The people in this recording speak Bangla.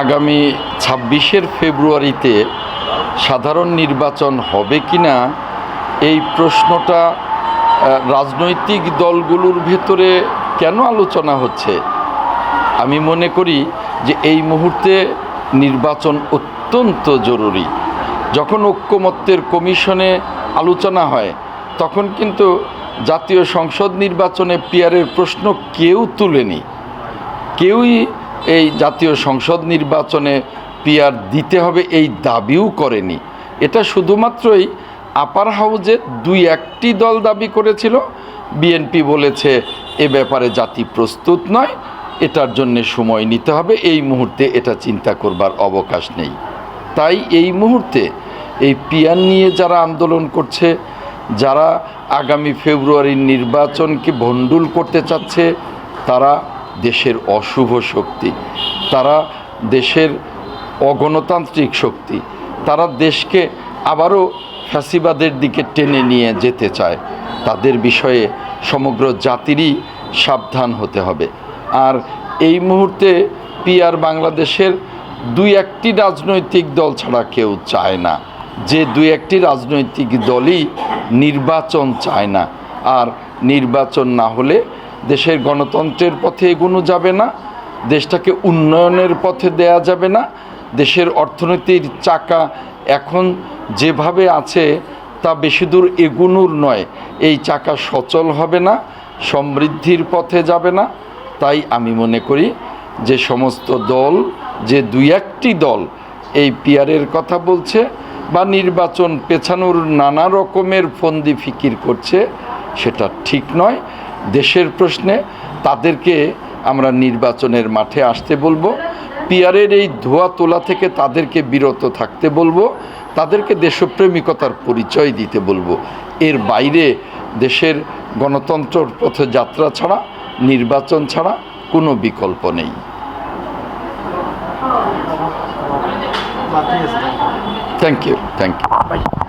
আগামী ছাব্বিশের ফেব্রুয়ারিতে সাধারণ নির্বাচন হবে কি না এই প্রশ্নটা রাজনৈতিক দলগুলোর ভেতরে কেন আলোচনা হচ্ছে? আমি মনে করি যে এই মুহূর্তে নির্বাচন অত্যন্ত জরুরি। যখন ঐক্যমত্যের কমিশনে আলোচনা হয়, তখন কিন্তু জাতীয় সংসদ নির্বাচনে পিয়ারের প্রশ্ন কেউ তুলেনি। কেউই এই জাতীয় সংসদ নির্বাচনে পিয়ার দিতে হবে এই দাবিও করেনি। এটা শুধুমাত্রই আপার হাউজে দুই একটি দল দাবি করেছিল। বিএনপি বলেছে এ ব্যাপারে জাতি প্রস্তুত নয়, এটার জন্য সময় নিতে হবে। এই মুহূর্তে এটা চিন্তা করবার অবকাশ নেই। তাই এই মুহূর্তে এই পিয়ার নিয়ে যারা আন্দোলন করছে, যারা আগামী ফেব্রুয়ারির নির্বাচনকে ভণ্ডুল করতে চাচ্ছে, তারা দেশের অশুভ শক্তি। তারা দেশের অগণতান্ত্রিক শক্তি। তারা দেশকে আবারও ফ্যাসিবাদের দিকে টেনে নিয়ে যেতে চায়। তাদের বিষয়ে সমগ্র জাতিরই সাবধান হতে হবে। আর এই মুহূর্তে পিআর বাংলাদেশের দুই একটি রাজনৈতিক দল ছাড়া কেউ চায় না। যে দুই একটি রাজনৈতিক দলই নির্বাচন চায় না। আর নির্বাচন না হলে দেশের গণতন্ত্রের পথে এগোনো যাবে না, দেশটাকে উন্নয়নের পথে দেয়া যাবে না, দেশের অর্থনীতির চাকা এখন যেভাবে আছে তা বেশি দূর এগুনোর নয়। এই চাকা সচল হবে না, সমৃদ্ধির পথে যাবে না। তাই আমি মনে করি যে সমস্ত দল, যে দুই একটি দল এই পিয়ারের কথা বলছে বা নির্বাচন পেছানোর নানা রকমের ফন্দি ফিকির করছে, সেটা ঠিক নয়। দেশের প্রশ্নে তাদেরকে আমরা নির্বাচনের মাঠে আসতে বলব। পিয়ারের এই ধোয়া তোলা থেকে তাদেরকে বিরত থাকতে বলব। তাদেরকে দেশপ্রেমিকতার পরিচয় দিতে বলব। এর বাইরে দেশের গণতন্ত্রর পথে যাত্রা ছাড়া নির্বাচন ছাড়া কোনো বিকল্প নেই। Thank you thank you bye